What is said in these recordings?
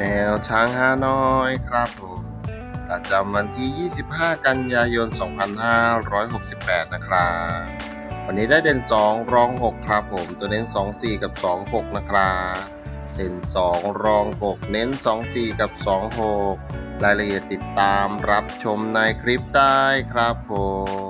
แนวช้างฮานอยครับผมประจำวันที่ 25 กันยายน 2568 นะครับ วันนี้ได้เด่น 2 รอง 6 ครับผม ตัวเน้น 2 4 กับ 2 6 นะครับเด่น 2 รอง 6 เน้น 2 4 กับ 2 6 รายละเอียดติดตามรับชมในคลิปได้ครับผม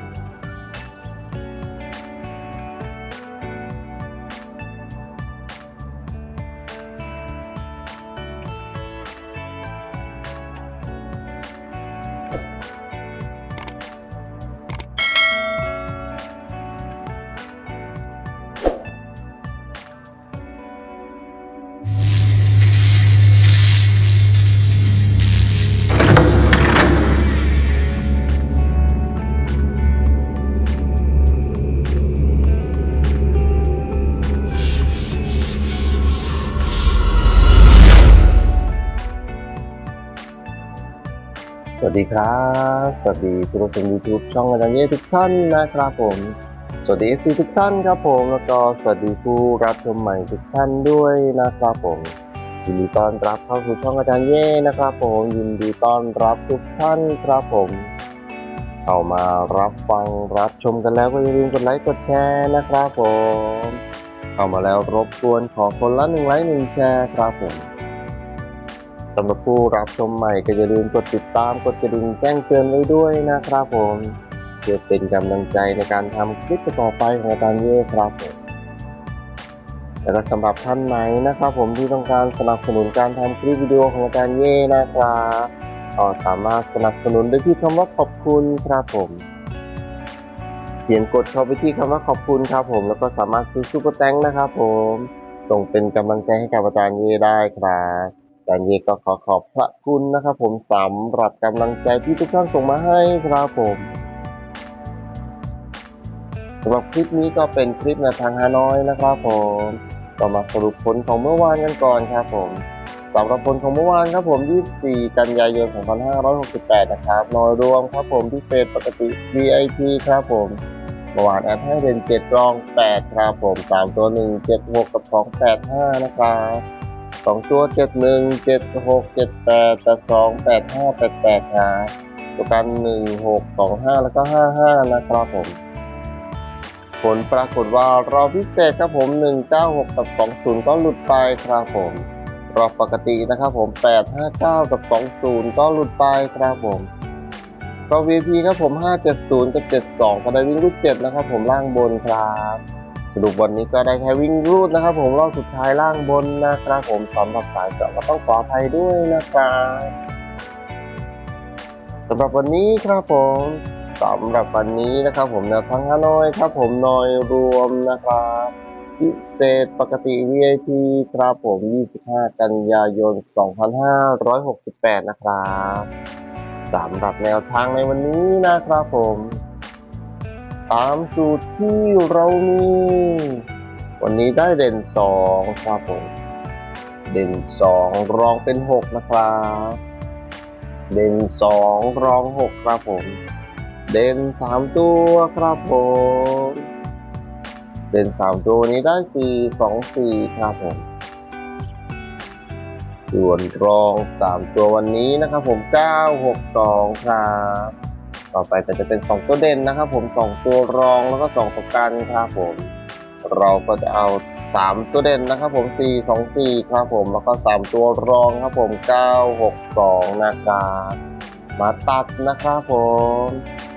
ดีครับ สวัสดีผู้ชมยูทูบช่องอาจารย์เย่ทุกท่านนะครับผม สวัสดีเอฟซีทุกท่านครับผม แล้วก็สวัสดีผู้รับชมใหม่ทุกท่านด้วยนะครับผม ยินดีต้อนรับเข้าสู่ช่องอาจารย์เย่นะครับผม ยินดีต้อนรับทุกท่านครับผม เข้ามารับฟังรับชมกันแล้วก็อย่าลืมกดไลค์กดแชร์นะครับผม เข้ามาแล้วรบกวนขอคนละหนึ่งไลค์หนึ่งแชร์ครับผมำหรับผู้รับชมใหม่ก็อย่าลืมกดติดตามกดกระดิ่งแจ้งเตือนไว้ด้วยนะครับผมเพื่อเป็นกำลังใจในการทำคลิปต่อไปของอาจารย์เย่ครับผมแล้วก็สำหรับท่านไหนนะครับผมที่ต้องการสนับสนุนการทำคลิปวิดีโอของอาจารย์เย่นะครับก็สามารถสนับสนุนได้ที่คำว่าขอบคุณครับผม เขียนกดเข้าไปที่คำว่าขอบคุณครับผม แล้วก็สามารถซื้อซูเปอร์แตงนะครับผม ส่งเป็นกำลังใจให้กับอาจารย์เย่ได้ครับ จารย์เยก็ขอขอบพระคุณนะครับผมสำหรับกำลังใจที่ทุกท่านส่งมาให้ครับผมสำหรับคลิปนี้ก็เป็นคลิปในทางฮานอยนะครับผมก็มาสรุปผลของเมื่อวานกันก่อนครับผมสำหรับผลของเมื่อวานครับผม 24 กันยายน 2568 นะครับนอยรวมครับผมพิเศษปกติ VIP ครับผมเมื่อวานแอดให้เป็น7รอง 8 ครับผม 3 ตัว 1 7 6 กับ 2 8 5 นะครับ สองตัวเจ็ดหนึ่งเจ็ดหกเจ็ดแปดแปดสองแปดห้าแปดแปดครับตัวกันหนึ่งหกสองห้าแล้วก็ห้าห้านะครับผม ผลปรากฏว่ารอบพิเศษครับผมหนึ่งเก้าหกกับสองศูนย์ก็หลุดไปครับผมรอบปกตินะครับผมแปดห้าเก้ากับสองศูนย์ก็หลุดไปครับผมรอบ VP ครับผมห้าเจ็ดศูนย์กับเจ็ดสองก็ได้วิ่งรูดเจ็ดนะครับผมล่างบนครับ สรุปวันนี้ก็ได้แค่วิ่งรูดนะครับ ผมรอบสุดท้ายล่างบนนะครับผมสำหรับสายเจาะก็ต้องขออภัยด้วยนะครับสำหรับวันนี้ครับผมสำหรับวันนี้นะครับ ผมแนวทางฮานอยครับผมนอยรวมนะครับพิเศษปกติ VIP ครับผม 25 กันยายน 2568 นะครับสำหรับแนวทางในวันนี้นะครับผม ตามสูตรที่เรามี วันนี้ได้เด่นสองครับผม เด่นสองรองเป็นหกนะครับ เด่นสองรองหกครับผม เด่นสามตัวครับผม เด่นสามตัวนี้ได้สี่สองสี่ครับผมส่วนรองสามตัววันนี้นะครับผมเก้าหกสองครับ ต่อไปก็จะเป็น 2 ตัวเด่นนะครับ ผม 2 ตัวรองแล้วก็ 2 ตัวกันครับผม เราก็จะเอา 3 ตัวเด่นนะครับ ผม4 2 4ครับผมแล้วก็ 3 ตัวรองครับผม 9 6 2นะครับมาตัดนะครับผม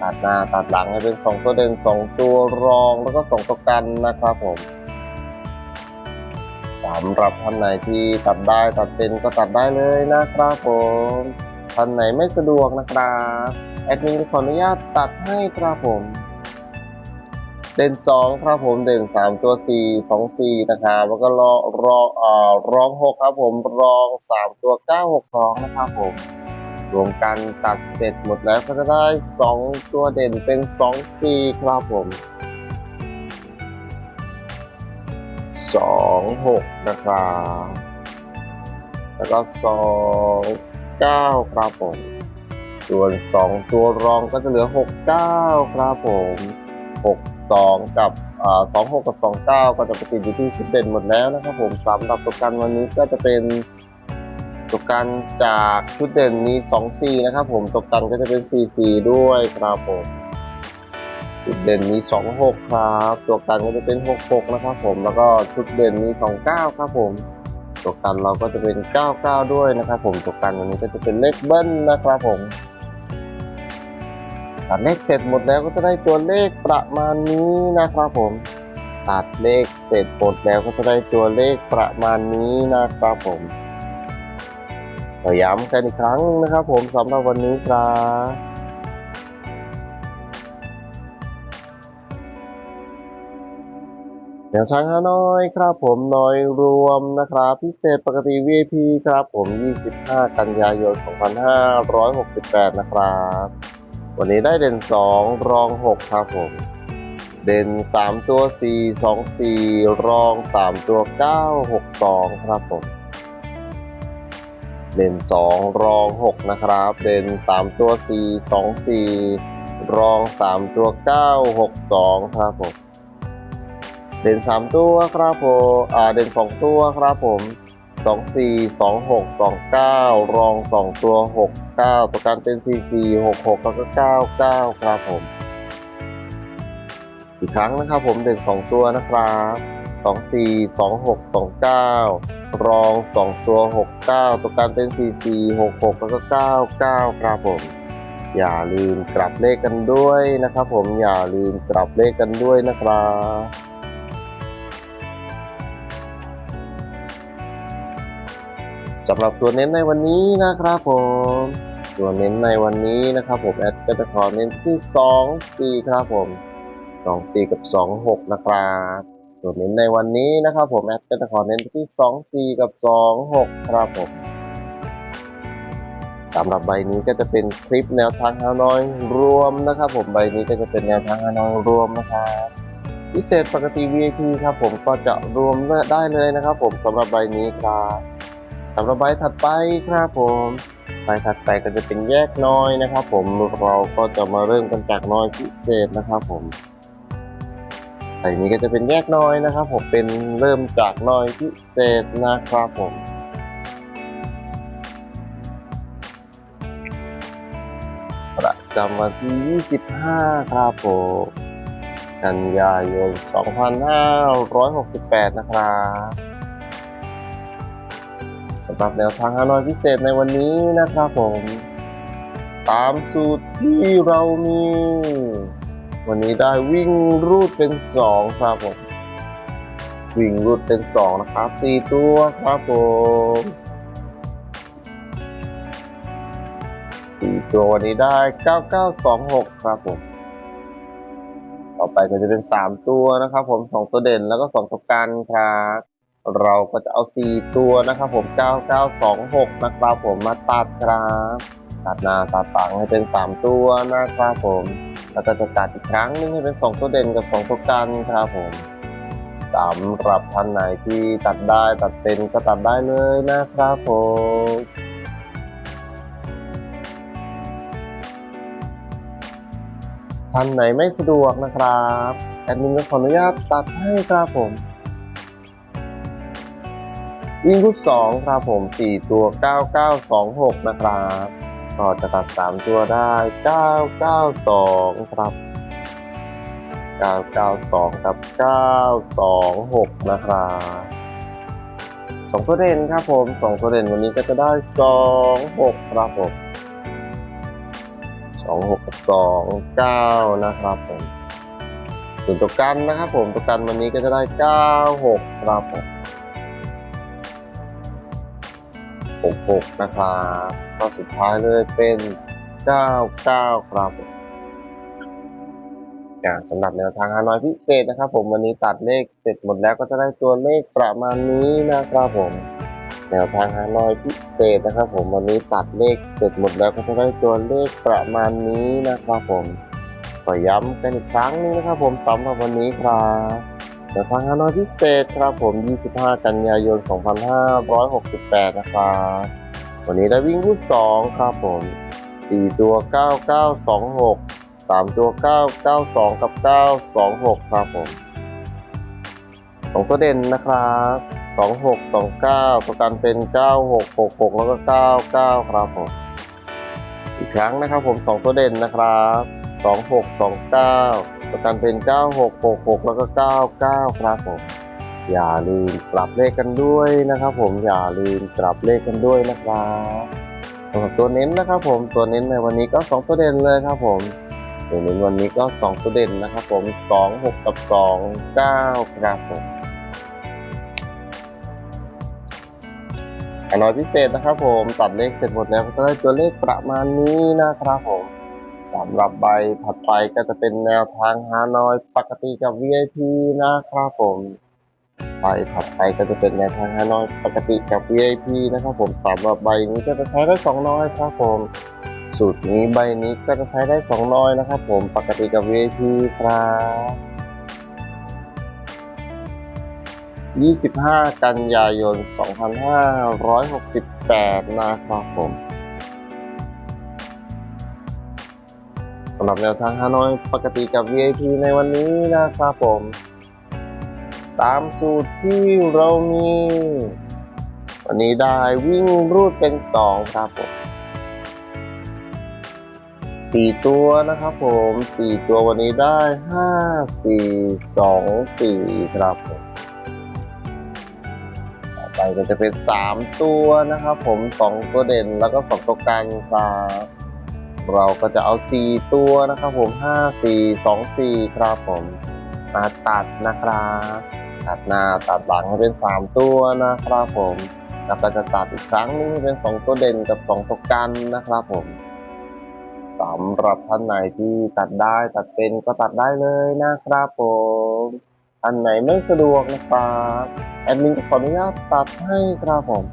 ตัดหน้าตัดหลังให้เป็น 2 ตัวเด่น 2 ตัวรองแล้วก็ 2 ตัวกันนะครับผมสำหรับท่านไหนที่ตัดได้ตัดเป็นก็ตัดได้เลยนะครับผม ท่านไหนไม่สะดวกนะครับแอดมินขออนุญาตตัดให้ครับผม เด่นสองครับผมเด่นสามตัวสี่สองสี่นะครับแล้วก็รองรองเอ่อรองหกครับผมรองสามตัวเก้าหกสองนะครับผมรวมกันตัดเสร็จหมดแล้วก็จะได้สองตัวเด่นเป็นสองสี่ครับผมสองหกนะครับแล้วก็สอง เก้าครับผม ส่วนสองตัวรองก็จะเหลือหกเก้าครับผมหกสองกับอ่าสองหกกับสองเก้าก็จะไปติดอยู่ที่ชุดเด่นหมดแล้วนะครับผมสำหรับตัวกันวันนี้ก็จะเป็นตกกันจากชุดเด่นมี2 4นะครับผมตกกันก็จะเป็น4 4ด้วยครับผมชุดเด่นมี2 6 ครับ ตัวกันก็จะเป็น 6 6 นะครับผม แล้วก็ชุดเด่นมี2 9 ครับผม ตัวกันเราก็จะเป็น 9 9 ด้วยนะครับผมตัวกันวันนี้ก็จะเป็นเลขเบิ้ลนะครับผมตัดเลขเสร็จหมดแล้วก็จะได้ตัวเลขประมาณนี้นะครับผม ตัดเลขเสร็จหมดแล้วก็จะได้ตัวเลขประมาณนี้นะครับผมขอย้ำกันอีกครั้งนะครับผมสำหรับวันนี้ครับ แนวทางฮานอยครับผมน้อยรวมนะครับ พิเศษปกติ VIP ครับผม 25 กันยายน 2568 นะครับ วันนี้ได้เด่น 2 รอง 6 ครับผม เด่น 3 ตัว 4 2 4 รอง 3 ตัว 9 6 2 ครับผม เด่นสองรองหกนะครับ เด่นสามตัวสี่สองสี่รองสามตัวเก้าหกสองครับผม เด่นสามตัวครับผมอ่าเด่นสองตัวครับผมสองสี่สองหกสองเก้ารองสองตัวหกเก้าตัวการเป็นสี่สี่หกหกแล้วก็เก้าเก้าครับผม อีกครั้งนะครับผมเด่นสองตัวนะครับสองสี่สองหกสองเก้ารองสองตัวหกเก้าตัวการเป็นสี่สี่หกหกแล้วก็เก้าเก้าครับผม อย่าลืมกลับเลขกันด้วยนะครับผมอย่าลืมกลับเลขกันด้วยนะครับ สำหรับตัวเน้นในวันนี้นะครับผมตัวเน้นในวันนี้นะครับผมแอดก็จะขอเน้นที่สองสี่ครับผมสองสี่กับสองหกนะครับตัวเน้นในวันนี้นะครับผมแอดก็จะขอเน้นที่สองสี่กับสองหกครับผมสำหรับใบนี้ก็จะเป็นคลิปแนวทางฮานอยรวมนะครับ ผมใบนี้ก็จะเป็นแนวทางฮานอยรวมนะครับพิเศษปกติ VIP ครับผมก็จะรวมได้เลยนะครับ ผมสำหรับใบนี้ครับ สำหรับใบถัดไปครับผมใบถัดไปก็จะเป็นแยกน้อยนะครับ ผมเราก็จะมาเริ่มกันจากน้อยพิเศษนะครับ ผมใบนี้ก็จะเป็นแยกน้อยนะครับ ผมเป็นเริ่มจากน้อยพิเศษนะครับผมประจำวันที่ 25 ครับผมกันยายน 2568 นะครับ สำหรับแนวทางฮานอยพิเศษในวันนี้นะครับผม ตามสูตรที่เรามี วันนี้ได้วิ่งรูดเป็น 2 ครับผม วิ่งรูดเป็น 2 นะครับ4ตัวครับผมสี่ตัววันนี้ได้ 9926 ครับผม ต่อไปก็จะเป็น 3 ตัวนะครับผม 2 ตัวเด่นแล้วก็ 2 ตัวกันครับ เราก็จะเอา 4 ตัวนะครับผม 9926 นะครับผมมาตัดครับตัดหน้าตัดตังให้เป็น 3 ตัวนะครับผม แล้วก็จะตัดอีกครั้งนึงให้เป็น 2 ตัวเด่นกับ 2 ตัวกันครับผมสำหรับท่านไหนที่ตัดได้ตัดเป็นก็ตัดได้เลยนะครับผมท่านไหนไม่สะดวกนะครับแอดมินก็ขออนุญาตตัดให้ครับผม วิ่งรูดสองครับผมสี่ตัวเก้าเก้าสองหกนะครับ ก็จะตัดสามตัวได้เก้าเก้าสองครับเก้าเก้าสองครับเก้าสองหกนะครับสองตัวเด่นครับผมสองตัวเด่นวันนี้ก็จะได้สองหกครับผมสองหกกับสองเก้านะครับผมส่วนตัวกันนะครับผม ตัวกันวันนี้ก็จะได้เก้าหกครับผม หกหกนะครับก็สุดท้ายเลยเป็นเก้าเก้าครับผมอ่าสำหรับแนวทางฮานอยพิเศษนะครับ ผมวันนี้ตัดเลขเสร็จหมดแล้วก็จะได้ตัวเลขประมาณนี้นะครับผมแนวทางฮานอยพิเศษนะครับ ผมวันนี้ตัดเลขเสร็จหมดแล้วก็จะได้ตัวเลขประมาณนี้นะครับผมขอย้ำกันอีกครั้งหนึงนะครับ ผมสำหรับวันนี้ครับ แต่ทางงานน้อยพิเศษครับผม 25 กันยายน 2568 นะครับ วันนี้ได้วิ่งรุ่น2ครับผม 4 ตัว 9926 3 ตัว 992 กับ 926 ครับผมสองตัวเด่นนะครับ2629 ประกันเป็น 9666 แล้วก็ 99 ครับผม อีกครั้งนะครับผม 2 ตัวเด่นนะครับ 2629 ประกันเป็นเก้าหกหกหกแล้วก็เก้าเก้าครับผม อย่าลืมกลับเลขกันด้วยนะครับ ผม อย่าลืมกลับเลขกันด้วยนะครับสำหรับตัวเน้นนะครับ ผม ตัวเน้นในวันนี้ก็สองตัวเด่นเลยครับ ผมตัวเน้นวันนี้ก็สองตัวเด่นนะครับ ผมสองหกกับสองเก้าครับผมขน้อยพิเศษนะครับ ผม ตัดเลขเสร็จหมดแล้วก็จะได้ตัวเลขประมาณนี้นะครับผม สำหรับใบถัดไปก็จะเป็นแนวทางฮานอยปกติกับ VIP นะครับผมใบถัดไปก็จะเป็นแนวทางฮานอยปกติกับ VIP นะครับผมสำหรับใบนี้ก็จะใช้ได้สองน้อยครับผมสูตรนี้ใบนี้ก็จะใช้ได้สองน้อยนะครับผมปกติกับ VIP ครับ25 กันยายน 2568 นะครับผมำหรับแนวทางฮานอยปกติกับ VIP ในวันนี้นะครับผม ตามสูตรที่เรามี วันนี้ได้วิ่งรูดเป็น 2 ครับผมสี่ตัวนะครับผมสี่ตัววันนี้ได้5 4 2 4ครับผมต่อไปก็จะเป็นสามตัวนะครับผมสองตัวเด่นแล้วก็สองตัวกันครับ เราก็จะเอาสี่ตัวนะครับผมห้าสี่สองสี่ครับผมมาตัดนะครับ ตัดหน้าตัดหลังให้เป็นสามตัวนะครับผมแล้วก็จะตัดอีกครั้งหนึงเป็นสองตัวเด่นกับสองตัวกันนะครับผมสำหรับท่านไหนที่ตัดได้ตัดเป็นก็ตัดได้เลยนะครับผมท่านไหนไม่สะดวกนะครับแอดมินขออนุญาตตัดให้ครับผม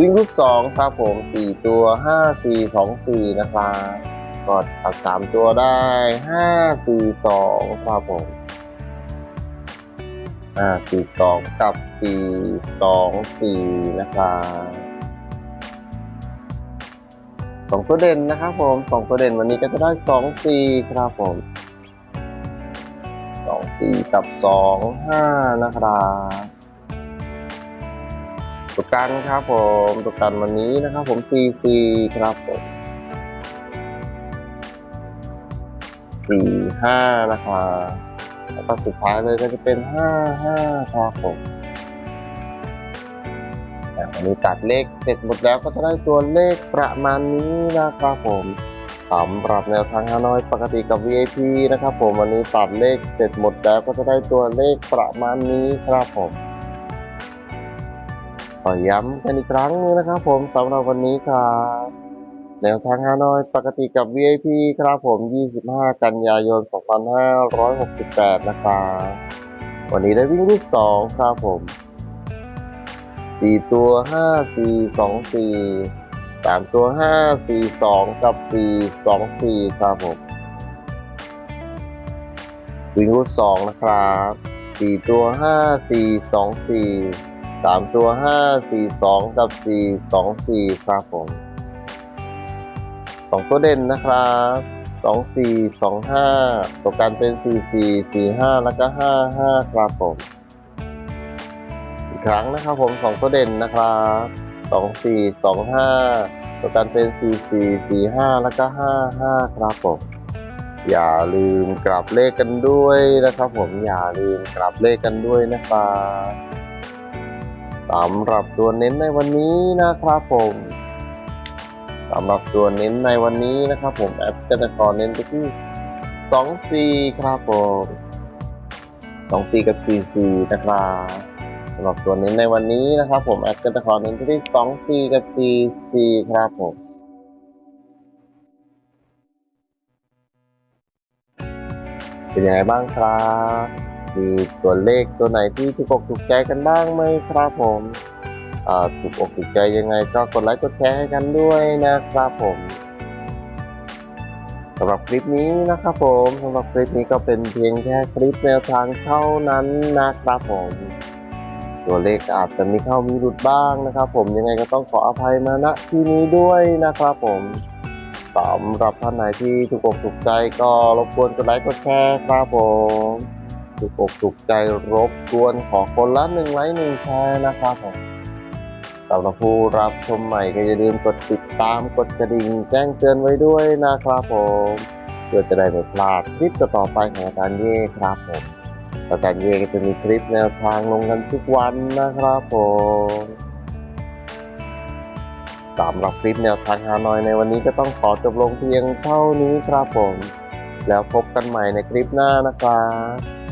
วิ่งรูดสองครับผมสี่ตัวห้าสี่สองสี่นะครับก็ตัดสามตัวได้ห้าสี่สองครับผมห้าสี่สองกับสี่สองสี่นะครับสองตัวเด่นนะครับผมสองตัวเด่นวันนี้ก็จะได้สองสี่ครับผมสองสี่กับสองห้านะครับ ตุกกันครับผมตุกกันวันนี้นะครับ ผมสี่สี่ครับผมสี่ห้านะครับแล้วก็สุดท้ายเลยก็จะเป็นห้าห้าครับผมวันนี้ตัดเลขเสร็จหมดแล้วก็จะได้ตัวเลขประมาณนี้นะครับผมสำหรับแนวทางฮานอยปกติกับ VIP นะครับผมวันนี้ตัดเลขเสร็จหมดแล้วก็จะได้ตัวเลขประมาณนี้ครับผม อย้ำกันอีกครั้งหนึงนะครับ ผมสำหรับวันนี้ครับแนวทางฮานอยปกติกับ VIP ครับผม 25 กันยายน 2568 นะครับวันนี้ได้วิ่งรูป2ครับผม4ตัว5 4 2 4สามตัวห้าสี่สองกับสี่สองสี่ครับผมวิ่งรูดสองนะครับสี่ตัวห้าสี่สองสี่ สามตัวห้าสี่สองกับสี่สองสี่ครับผมสองตัวเด่นนะครับสองสี่สองห้าตัวการเป็นสี่สี่สี่ห้าแล้วก็ห้าห้าครับผม อีกครั้งนะครับผมสองตัวเด่นนะครับสองสี่สองห้าตัวกันเป็น4 4 4 5แล้วก็5 5ครับผมอย่าลืมกลับเลขกันด้วยนะครับผมอย่าลืมกลับเลขกันด้วยนะครับ สำหรับตัวเน้นในวันนี้นะครับผมสำหรับตัวเน้นในวันนี้นะครับ ผมแอปก็จะขอเน้นไปที่2 4ครับผม2 4กับ4 4นะครับสำหรับตัวเน้นในวันนี้นะครับ ผมแอดก็จะขอเน้นไปที่สองซีกับสี่สี่ครับผมเป็นยังไงบ้างครับ มีตัวเลขตัวไหนที่ถูกอกถูกใจกันบ้างไหมครับผมถูกอกถูกใจยังไงก็กดไลค์กดแชร์ให้กันด้วยนะครับผมสำหรับคลิปนี้นะครับผมสำหรับคลิปนี้ก็เป็นเพียงแค่คลิปแนวทางเท่านั้นนะครับผม ตัวเลขอาจจะมีเข้ามีหลุดบ้างนะครับผมยังไงก็ต้องขออภัยมาณที่นี้ด้วยนะครับผมสำหรับท่านไหนที่ถูกอกถูกใจก็รบกวนกดไลค์กดแชร์ครับผม ถูกอกถูกใจรบกวนขอคนละหนึ่งไลค์หนึ่งแชร์นะครับผมสำหรับผู้รับชมใหม่ก็อย่าลืมกดติดตามกดกระดิ่งแจ้งเตือนไว้ด้วยนะครับผมเพื่อจะได้ไม่พลาดคลิปต่อไปของอาจารย์เย่ครับผมอาจารย์เย่ก็จะมีคลิปแนวทางลงกันทุกวันนะครับผมสำหรับคลิปแนวทางฮานอยในวันนี้ก็ต้องขอจบลงเพียงเท่านี้ครับผม แล้วพบกันใหม่ในคลิปหน้านะครับ